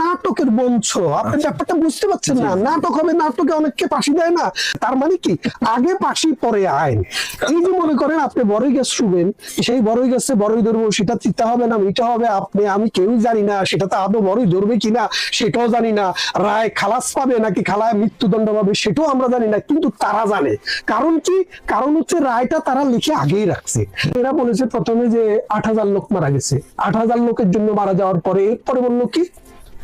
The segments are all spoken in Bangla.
নাটকের বঞ্চ আপনি ব্যাপারটা বুঝতে পারছেন না। নাটক হবে নাটকে অনেককে ফাঁসি দেয় না। তার মানে কি? আগে ফাঁসি পরে আইন। এই যে মনে করেন আপনি বড়ই গাছ শুবেন সেই বড়ই গাছে বড়ই ধরবো সেটা চিতা হবে না মিটা হবে। আপনি আমি কেউ জানি না সেটা তো আদৌ বড়ই ধরবে কিনা সেটাও জানি না। রায় খালাস পাবে নাকি খালায় মৃত্যুদণ্ড পাবে সেটাও আমরা জানি না কিন্তু তারা জানে। কারণ কি? কারণ হচ্ছে রায়টা তারা লিখে আগেই রাখছে। এরা বলেছে প্রথমে যে আট হাজার লোক মারা গেছে। আট হাজার লোকের জন্য মারা যাওয়ার পরে এরপরে বলল কি?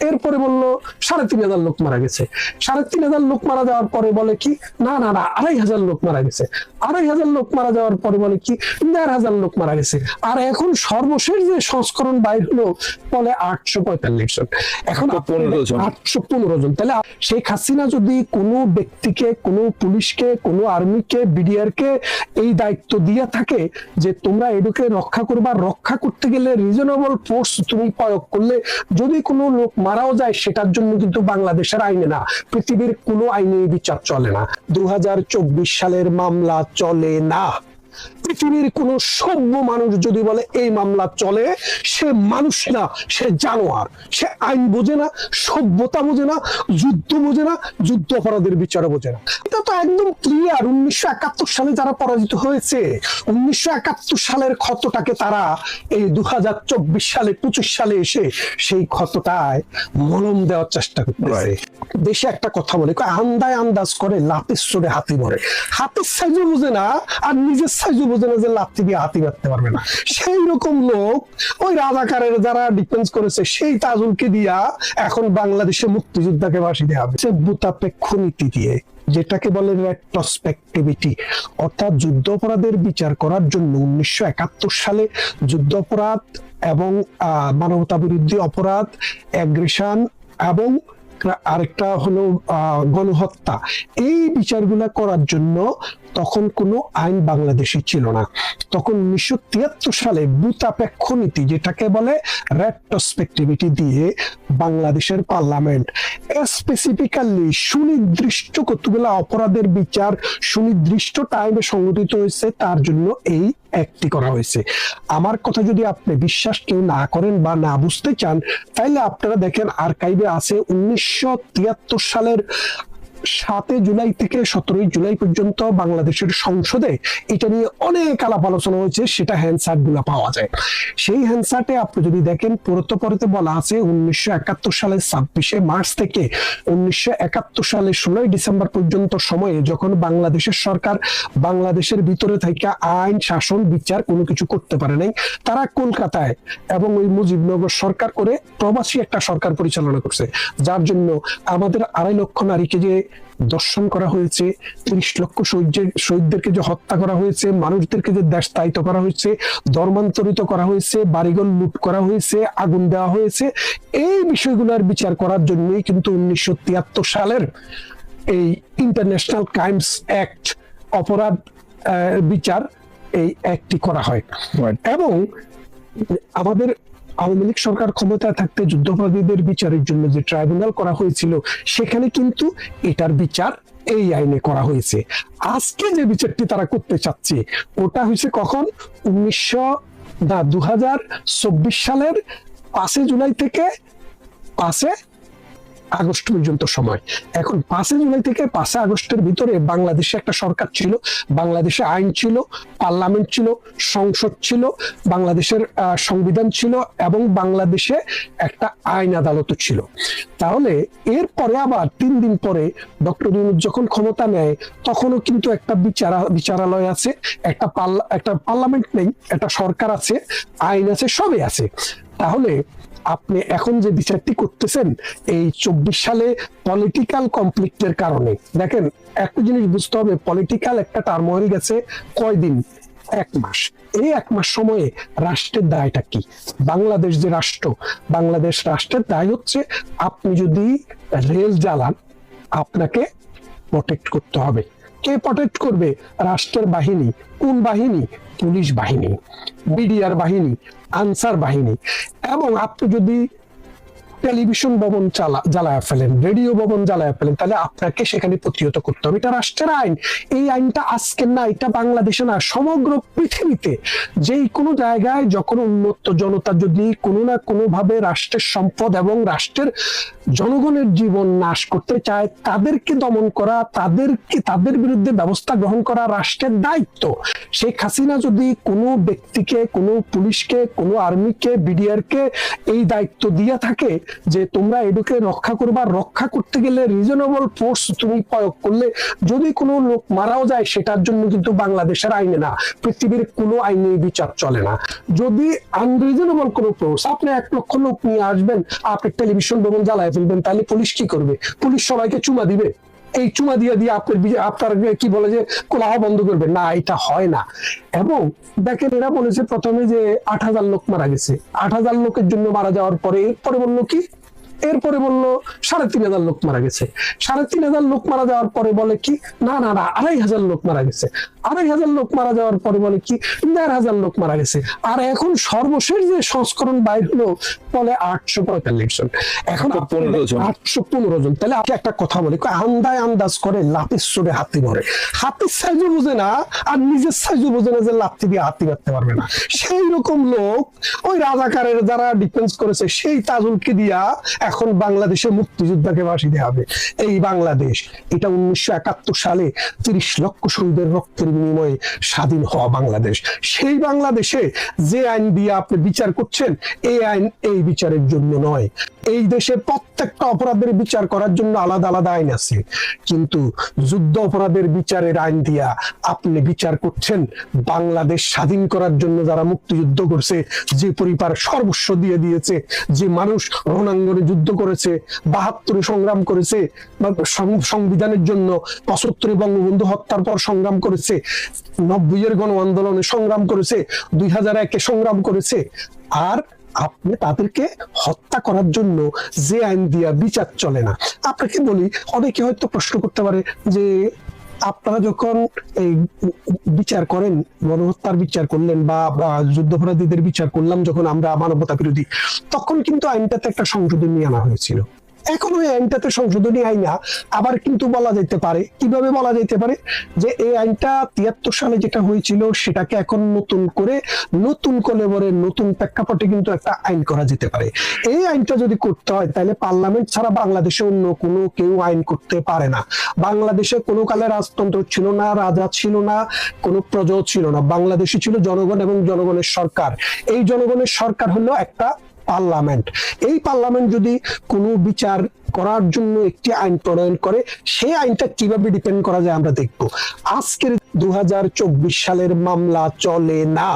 এরপরে বলল সাড়ে তিন হাজার লোক মারা গেছে। সাড়ে তিন হাজার লোক মারা যাওয়ার পরে বলে কি না না না আড়াই হাজার লোক মারা গেছে। আড়াই হাজার লোক মারা যাওয়ার পরে বলে কি দেড় হাজার লোক মারা গেছে। আর এখন সর্বশেষ যে সংস্করণ বাইর হলো বলে আটশো পঁয়তাল্লিশ জন। এখন আটশো পনেরো জন। তাহলে শেখ হাসিনা যদি কোনো ব্যক্তিকে কোনো পুলিশকে কোনো আর্মিকে বিডিআর কে এই দায়িত্ব দিয়ে থাকে যে তোমরা এটাকে রক্ষা করবা রক্ষা করতে গেলে রিজনেবল ফোর্স তুমি প্রয়োগ করলে যদি কোনো লোক মারাও যায় সেটার জন্য কিন্তু বাংলাদেশের আইনে না, পৃথিবীর কোনো আইনে বিচার চলে না। দু হাজার চব্বিশ সালের মামলা চলে না। পৃথিবীর কোন সভ্য মানুষ যদি বলে এই মামলা চলে সে মানুষ না সে জানোয়ার। সে আইন বোঝে না সভ্যতা বোঝে না যুদ্ধ বোঝে না যুদ্ধ অপরাধের বিচার বোঝে না। এটা তো একদম ক্লিয়ার উনিশশো একাত্তর সালে যারা পরাজিত হয়েছে উনিশশো একাত্তর সালের ক্ষতটাকে তারা এই দু হাজার চব্বিশ সালে পঁচিশ সালে এসে সেই ক্ষতটায় মলম দেওয়ার চেষ্টা করতেছে। দেশে একটা কথা বলে আন্দায় আন্দাজ করে লাতের চড়ে হাতি মরে। হাতের সাইজও বোঝে না আর নিজের সাইজও বোঝে না যে দিয়ে হাতি মারতে পারবে না। সেই রকম লোক ওই রাজাকারের যারা ডিফেন্স করেছে, সেই তাজুলকে দিয়া এখন বাংলাদেশে মুক্তিযোদ্ধাকে বাসি দেওয়া হবে। সে বুতাপেক্ষ নীতি দিয়ে, যেটাকে বলে রেট্রোস্পেক্টিভিটি অর্থাৎ যুদ্ধ অপরাধের বিচার করার জন্য উনিশশো একাত্তর সালে যুদ্ধ অপরাধ এবং মানবতা বিরোধী অপরাধ অ্যাগ্রেশন এবং আরেকটা হলো গণহত্যা। এই বিচারগুলা করার জন্য তখন কোনো আইন বাংলাদেশে ছিল না। তখন উনিশশো তিয়াত্তর সালে বুতাপেক্ষ নীতি, যেটাকে বলে রেট্রোস্পেক্টিভিটি দিয়ে বাংলাদেশের পার্লামেন্ট। স্পেসিফিক্যালি সুনির্দিষ্ট কতগুলো অপরাধের বিচার সুনির্দিষ্ট টাইমে সংগঠিত হয়েছে, তার জন্য এই একটি করা হয়েছে। আমার কথা যদি আপনি বিশ্বাস কেউ না করেন বা না বুঝতে চান তাইলে আপনারা দেখেন আর্কাইভে আছে উনিশশো তিয়াত্তর সালের সাতই জুলাই থেকে সতেরোই জুলাই পর্যন্ত বাংলাদেশের সংসদে এটা নিয়ে অনেক আলাপ আলোচনা হয়েছে, সেটা হ্যান্ডসার্টগুলা পাওয়া যায়। সেই হ্যান্ডসার্টে আপনি যদি দেখেন পরতে পরতে বলা আছে উনিশশো একাত্তর সালের ছাব্বিশে মার্চ থেকে উনিশশো একাত্তর সালের ষোলোই ডিসেম্বর পর্যন্ত সময়ে যখন বাংলাদেশের সরকার বাংলাদেশের ভিতরে থেকে আইন, শাসন, বিচার কোনো কিছু করতে পারে নাই, তারা কলকাতায় এবং ওই মুজিবনগর সরকার করে প্রবাসী একটা সরকার পরিচালনা করছে। যার জন্য আমাদের আড়াই লক্ষ নারীকে যে দর্শন করা হয়েছে তিরিশ লক্ষ শহীদের শহীদদেরকে যে হত্যা করা হয়েছে মানুষদেরকে যে দেশ দেশতায়িত করা হয়েছে ধর্মান্তরিত করা হয়েছে বাড়িঘর লুট করা হয়েছে আগুন দেওয়া হয়েছে এই বিষয়গুলোর বিচার করার জন্যই কিন্তু উনিশশো তিয়াত্তর সালের এই ইন্টারন্যাশনাল ক্রাইমস অ্যাক্ট অপরাধ আহ, বিচার এই অ্যাক্টটি করা হয়। এবং আমাদের আওয়ামী লীগ সরকার ক্ষমতায় থাকতে যুদ্ধাপরাধীদের বিচারের জন্য যে ট্রাইব্যুনাল করা হয়েছিল, সেখানে কিন্তু এটার বিচার এই আইনে করা হয়েছে। আজকে যে বিচারটি তারা করতে চাচ্ছে, ওটা হয়েছে কখন? উনিশশো না দু হাজার চব্বিশ সালের পাঁচে জুলাই থেকে পাঁচে আগস্ট পর্যন্ত সময়। এখন পাঁচই জুলাই থেকে পাঁচই আগস্টের ভিতরে বাংলাদেশে একটা সরকার ছিল, বাংলাদেশে আইন ছিল, পার্লামেন্ট ছিল, সংসদ ছিল, বাংলাদেশের সংবিধান ছিল এবং বাংলাদেশে একটা আইন আদালত ছিল। তাহলে এরপরে আবার তিন দিন পরে ডক্টর ইউনুস যখন ক্ষমতা নেয়, তখনও কিন্তু একটা বিচারা, বিচারালয় আছে, একটা পার্লা, একটা পার্লামেন্ট নেই, একটা সরকার আছে, আইন আছে, সবই আছে। তাহলে আপনি এখন যে বিচারটি করতেছেন, এই চব্বিশ সালে পলিটিক্যাল কনফ্লিক্টের কারণে। দেখেন, একটা জিনিস বুঝতে হবে পলিটিক্যাল একটা টার্মোয়েল গেছে কয়দিন? এক মাস। এই এক মাস সময়ে রাষ্ট্রের দায়টা কি? বাংলাদেশ যে রাষ্ট্র, বাংলাদেশ রাষ্ট্রের দায় হচ্ছে আপনি যদি রেল জ্বালান, আপনাকে প্রোটেক্ট করতে হবে। কে প্রোটেক্ট করবে? রাষ্ট্রের বাহিনী। কোন বাহিনী? পুলিশ বাহিনী, বিডিআর বাহিনী, আনসার বাহিনী এবং আপনি যদি টেলিভিশন ভবন চালা, জ্বালায় ফেলেন, রেডিও ভবন জ্বালায় ফেলেন, তাহলে আপনাকে সেখানে প্রতিহত করতে হবে। এটা রাষ্ট্রের আইন। এই আইনটা আজকের না, এটা বাংলাদেশে না, সমগ্র পৃথিবীতে যেই কোনো জায়গায় যখন উন্নত জনতা যদি কোনো না কোনো ভাবে রাষ্ট্রের সম্পদ এবং রাষ্ট্রের জনগণের জীবন নাশ করতে চায়, তাদেরকে দমন করা, তাদেরকে, তাদের বিরুদ্ধে ব্যবস্থা গ্রহণ করা রাষ্ট্রের দায়িত্ব। শেখ হাসিনা যদি কোনো ব্যক্তিকে, কোনো পুলিশকে, কোনো আর্মিকে বিডিআর কে এই দায়িত্ব দিয়ে থাকে যে তোমরা এডুকে রক্ষা করবা, রক্ষা করতে গেলে রিজনেবল ফোর্স তুমি প্রয়োগ করলে যদি কোনো লোক মারাও যায়, সেটার জন্য কিন্তু বাংলাদেশের আইনে না, পৃথিবীর কোনো আইনে বিচার চলে না। যদি আনরিজনেবল কোনো ফোর্স আপনি এক লক্ষ লোক নিয়ে আসবেন, আপনি টেলিভিশন ভবন জ্বালায় ফেলবেন, তাহলে পুলিশ কি করবে? পুলিশ সবাইকে চুমা দিবে? এই চুমা দিয়ে দিয়ে আপনার আপনার কি বলে যে কোলাহ বন্ধ করবে? না, এটা হয় না। এবং দেখেন, এরা বলেছে প্রথমে যে আট হাজার লোক মারা গেছে। আট হাজার লোকের জন্য মারা যাওয়ার পরে এরপরে বলল কি? এরপরে বলল সাড়ে তিন হাজার লোক মারা গেছে। সাড়ে তিন হাজার লোক মারা যাওয়ার পরে বলে কি না না না আড়াই হাজার লোক মারা গেছে। আড়াই হাজার লোক মারা যাওয়ার পরে বলে কি দেড় হাজার লোক মারা গেছে। আর এখন সর্বশেষ যে সংস্করণ বাইর হলো বলে আটশো পঁয়তাল্লিশ জন। এখন পনেরো জন। আটশো পনেরো জন। তাহলে আপনি একটা কথা বলি আন্দায় আন্দাজ করে লাতির সুরে হাতি ধরে হাতির সাইজও বোঝে না আর নিজের সাইজও বোঝে না যে লাত্তি দিয়ে হাতি মারতে পারবে না। সেই রকম লোক ওই রাজাকারের যারা ডিফেন্স করেছে সেই তাজুলকে দিয়া এখন বাংলাদেশে মুক্তিযোদ্ধাকে বাসিতে হবে। এই বাংলাদেশ, এটা উনিশশো একাত্তর সালে তিরিশ লক্ষ শহীদের রক্তের বিনিময়ে স্বাধীন হওয়া বাংলাদেশ। সেই বাংলাদেশে যে আইন দিয়ে আপনি বিচার করছেন এই আইন এই বিচারের জন্য নয়। এই দেশে প্রত্যেকটা অপরাধের বিচার করার জন্য আলাদা আলাদা আইন আছে। কিন্তু যুদ্ধ অপরাধের বিচারের আইন দিয়া আপনি বিচার করছেন, বাংলাদেশ স্বাধীন করার জন্য যারা মুক্তিযুদ্ধ করছে, যে পরিবার সর্বস্ব দিয়ে দিয়েছে, যে মানুষ রণাঙ্গনে যুদ্ধ করেছে, বাহাত্তরে সংগ্রাম করেছে সংবিধানের জন্য পঁচাত্তরে বঙ্গবন্ধু হত্যার পর সংগ্রাম করেছে, নব্বই এর গণ আন্দোলনে সংগ্রাম করেছে, দুই হাজার একে সংগ্রাম করেছে। আর আপনি তাদেরকে হত্যা করার জন্য যে আইন দিয়া বিচার চলে না। আপনাকে বলি, অনেকে হয়তো প্রশ্ন করতে পারে যে আপনারা যখন এই বিচার করেন, গণহত্যার বিচার করলেন বা যুদ্ধাপরাধীদের বিচার করলাম যখন আমরা মানবতা বিরোধী তখন কিন্তু আইনটাতে একটা সংশোধন নিয়ে আনা হয়েছিল। এখন ওই আইনটাতে সংশোধনী আইনা আবার কিন্তু বলা যেতে পারে। কীভাবে বলা যেতে পারে? যে এই আইনটা তিয়াত্তর সালে যেটা হয়েছিল, সেটাকে এখন নতুন করে নতুন কলেবরে নতুন প্রেক্ষাপটে কিন্তু একটা আইন করা যেতে পারে। এই আইনটা যদি করতে হয়, তাহলে পার্লামেন্ট ছাড়া বাংলাদেশে অন্য কোনো কেউ আইন করতে পারে না। বাংলাদেশে কোনো কালে রাজতন্ত্র ছিল না, রাজা ছিল না, কোনো প্রজাও ছিল না। বাংলাদেশে ছিল জনগণ এবং জনগণের সরকার। এই জনগণের সরকার হলো একটা পার্লামেন্ট। এই পার্লামেন্ট যদি কোনো বিচার করার জন্য একটি আইন প্রণয়ন করে, সেই আইনটা কীভাবে ডিপেন্ড করা যায় আমরা দেখব। আজকের দু হাজার চব্বিশ সালের মামলা চলে না।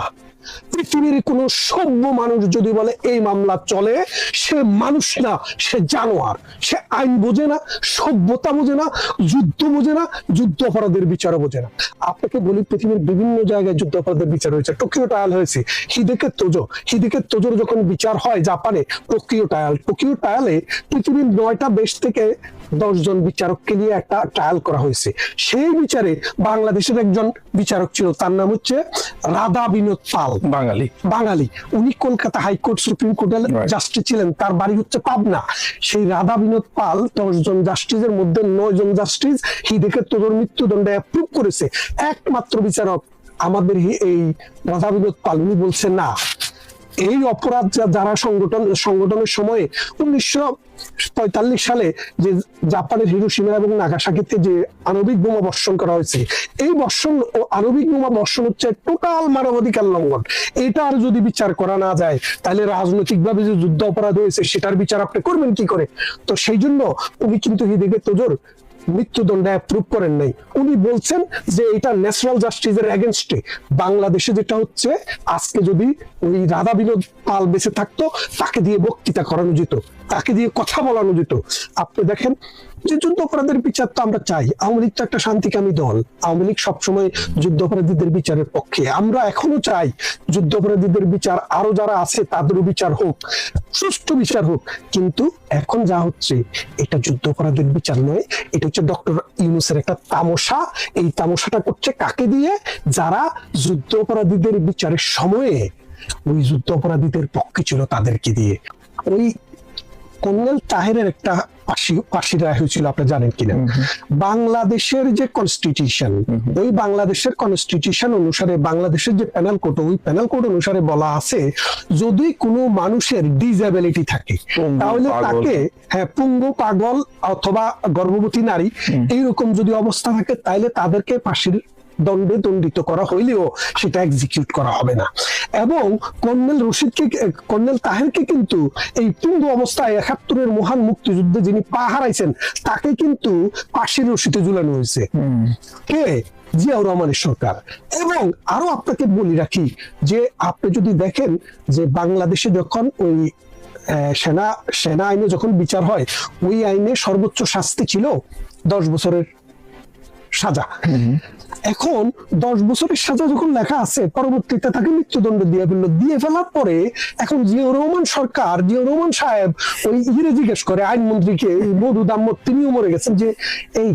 পৃথিবীর কোন সভ্য মানুষ যদি বলে, এই মামলা চলে, সে মানুষ না, সে জানোয়ার। সে আইন বোঝে না, সভ্যতা বোঝে না, যুদ্ধ বোঝে না, যুদ্ধ অপরাধের বিচারও বোঝে না। আপনাকে বলি, পৃথিবীর বিভিন্ন জায়গায় যুদ্ধ অপরাধের বিচার হয়েছে। টোকিও ট্রায়াল হয়েছে। হিদেকে তোজো। হিদেকে তোজোর যখন বিচার হয় জাপানে, টোকিও ট্রায়াল। টোকিও ট্রায়ালে পৃথিবীর নয়টা দেশ থেকে দশজন বিচারককে নিয়ে একটা ট্রায়াল করা হয়েছে। সেই বিচারে বাংলাদেশের একজন বিচারক ছিল, তার নাম হচ্ছে রাধা বিনোদ পাল। বাঙালি। বাঙালি। উনি কলকাতা হাইকোর্ট সুপ্রিম কোর্টের জাস্টিস ছিলেন তার বাড়ি হচ্ছে পাবনা। সেই রাধা বিনোদ পাল দশ জন জাস্টিসের মধ্যে নয় জন জাস্টিস হিদেকে তোদের মৃত্যুদণ্ডে অ্যাপ্রুভ করেছে। একমাত্র বিচারক আমাদের এই রাধা বিনোদ পাল। উনি বলছে না এই অপরাধ যারা সংগঠন সংগঠনের সময়ে উনিশশো পঁয়তাল্লিশ সালে যে জাপানের হিরোসীমা এবং নাগাসাকিতে যে আণবিক বোমা বর্ষণ করা হয়েছে, এই বর্ষণ ও আণবিক বোমা বর্ষণ হচ্ছে টোটাল মানবাধিকার লঙ্ঘন। এটা আর যদি বিচার করা না যায়, তাহলে রাজনৈতিকভাবে যে যুদ্ধ অপরাধ হয়েছে, সেটার বিচার আপনি করবেন কি করে? তো সেই জন্য উনি কিন্তু হিদিকে তোজোর মৃত্যুদণ্ড অ্যাপ্রুভ করেন নাই। উনি বলছেন যে এটা ন্যাশনাল জাস্টিসের এগেনস্টে বাংলাদেশে যেটা হচ্ছে, আজকে যদি ওই রাধা বিনোদ পাল বেঁচে থাকতো, তাকে দিয়ে বক্তৃতা করানো যেত, তাকে দিয়ে কথা বলানো যেত। আপনি দেখেন যে যুদ্ধ অপরাধের বিচার তো আমরা চাই। আওয়ামী লীগ তো একটা শান্তিকামী দল। আওয়ামী লীগ সবসময় যুদ্ধ অপরাধীদের বিচারের পক্ষে। আমরা এখনও চাই যুদ্ধ অপরাধীদের বিচার আরও যারা আছে তাদেরও বিচার হোক, সুষ্ঠু বিচার হোক। কিন্তু এখন যা হচ্ছে, এটা যুদ্ধ অপরাধের বিচার নয়। এটা হচ্ছে ডক্টর ইউনুসের একটা তামসা। এই তামসাটা করছে কাকে দিয়ে? যারা যুদ্ধ অপরাধীদের বিচারের সময়ে ওই যুদ্ধ অপরাধীদের পক্ষে ছিল তাদেরকে দিয়ে। ওই কর্নেল তাহেরের একটা রায় হয়েছিল আপনি জানেন কিনা? বাংলাদেশের যে কনস্টিটিউশন ওই বাংলাদেশের কনস্টিটিউশন অনুসারে বাংলাদেশের যে প্যানেল কোড ওই প্যানেল কোড অনুসারে বলা আছে যদি কোনো মানুষের ডিসএবিলিটি থাকে তাহলে তাকে হ্যাঁ পুঙ্গ পাগল অথবা গর্ভবতী নারী এইরকম যদি অবস্থা থাকে তাহলে তাদেরকে ফাঁসির দণ্ডে দণ্ডিত করা হইলেও সেটা এক্সিকিউট করা হবে না। এবং কর্নেল রশিদকে কর্নেল তাহেরকে কিন্তু এই পুঙ্গ অবস্থায় একাত্তরের মহান মুক্তিযুদ্ধে যিনি পা হারাইছেন তাকে কিন্তু ফাঁসির রশিতে ঝুলানো হয়েছে। কে? জিয়াউর রহমানের সরকার। এবং আরও আপনাকে বলি রাখি যে আপনি যদি দেখেন যে বাংলাদেশে যখন ওই সেনা সেনা আইনে যখন বিচার হয় ওই আইনে সর্বোচ্চ শাস্তি ছিল দশ বছরের সাজা। এখন দশ বছরের সাজা যখন লেখা আছে, পরবর্তীতে তাকে মৃত্যুদণ্ড দিয়ে ফেলল। দিয়ে ফেলার পরে এখন জিয়াউর রহমান সরকার, জিয়াউর রহমান সাহেব ওই ইরে জিজ্ঞেস করে আইনমন্ত্রীকে মধু দাম্মত তিনিও মরে গেছেন যে, এই